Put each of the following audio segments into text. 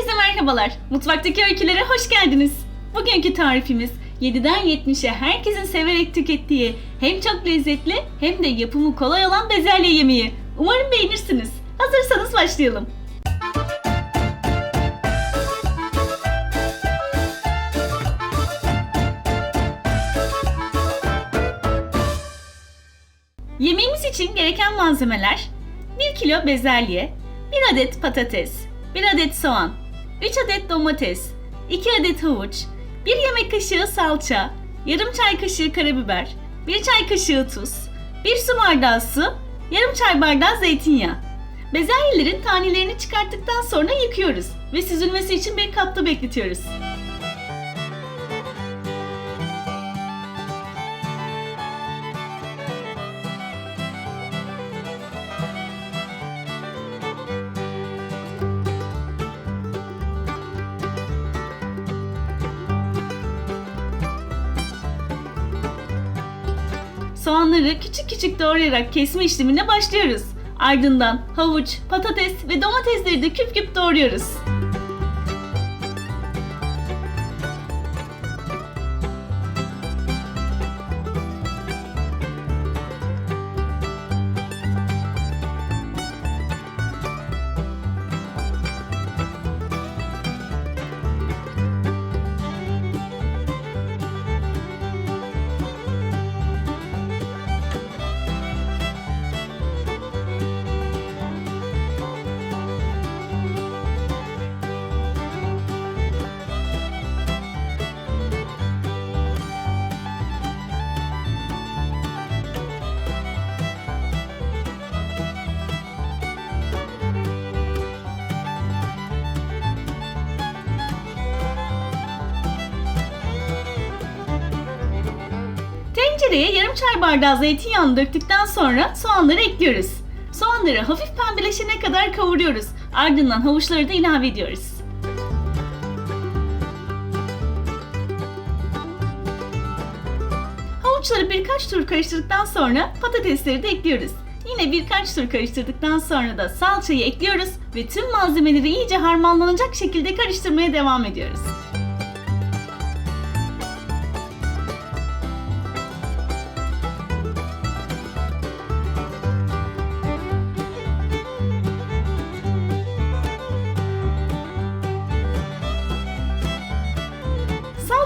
Herkese merhabalar. Mutfaktaki öykülere hoş geldiniz. Bugünkü tarifimiz 7'den 70'e herkesin severek tükettiği hem çok lezzetli hem de yapımı kolay olan bezelye yemeği. Umarım beğenirsiniz. Hazırsanız başlayalım. Yemeğimiz için gereken malzemeler 1 kilo bezelye, 1 adet patates, 1 adet soğan, 3 adet domates, 2 adet havuç, 1 yemek kaşığı salça, yarım çay kaşığı karabiber, 1 çay kaşığı tuz, 1 su bardağı su, yarım çay bardağı zeytinyağı. Bezelyelerin tanelerini çıkarttıktan sonra yıkıyoruz ve süzülmesi için bir kapta bekletiyoruz. Soğanları küçük küçük doğrayarak kesme işlemine başlıyoruz. Ardından havuç, patates ve domatesleri de küp küp doğruyoruz. Tencereye yarım çay bardağı zeytinyağını döktükten sonra soğanları ekliyoruz. Soğanları hafif pembeleşene kadar kavuruyoruz. Ardından havuçları da ilave ediyoruz. Havuçları birkaç tur karıştırdıktan sonra patatesleri de ekliyoruz. Yine birkaç tur karıştırdıktan sonra da salçayı ekliyoruz ve tüm malzemeleri iyice harmanlanacak şekilde karıştırmaya devam ediyoruz.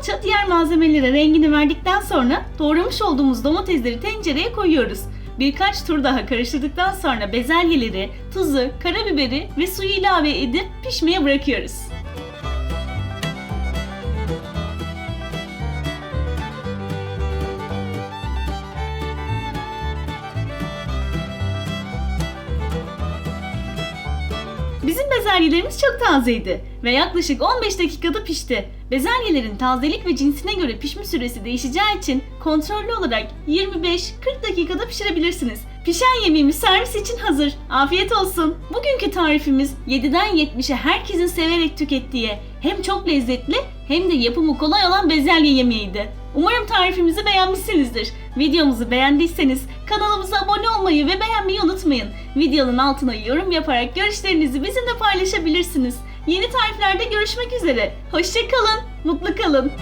Salça diğer malzemelere rengini verdikten sonra doğramış olduğumuz domatesleri tencereye koyuyoruz. Birkaç tur daha karıştırdıktan sonra bezelyeleri, tuzu, karabiberi ve suyu ilave edip pişmeye bırakıyoruz. Bizim bezelyelerimiz çok tazeydi ve yaklaşık 15 dakikada pişti. Bezelyelerin tazelik ve cinsine göre pişme süresi değişeceği için kontrollü olarak 25-40 dakikada pişirebilirsiniz. Pişen yemeğimiz servis için hazır. Afiyet olsun. Bugünkü tarifimiz 7'den 70'e herkesin severek tükettiği hem çok lezzetli hem de yapımı kolay olan bezelye yemeğiydi. Umarım tarifimizi beğenmişsinizdir. Videomuzu beğendiyseniz kanalımıza abone olmayı ve beğenmeyi unutmayın. Videonun altına yorum yaparak görüşlerinizi bizimle paylaşabilirsiniz. Yeni tariflerde görüşmek üzere. Hoşçakalın, mutlu kalın.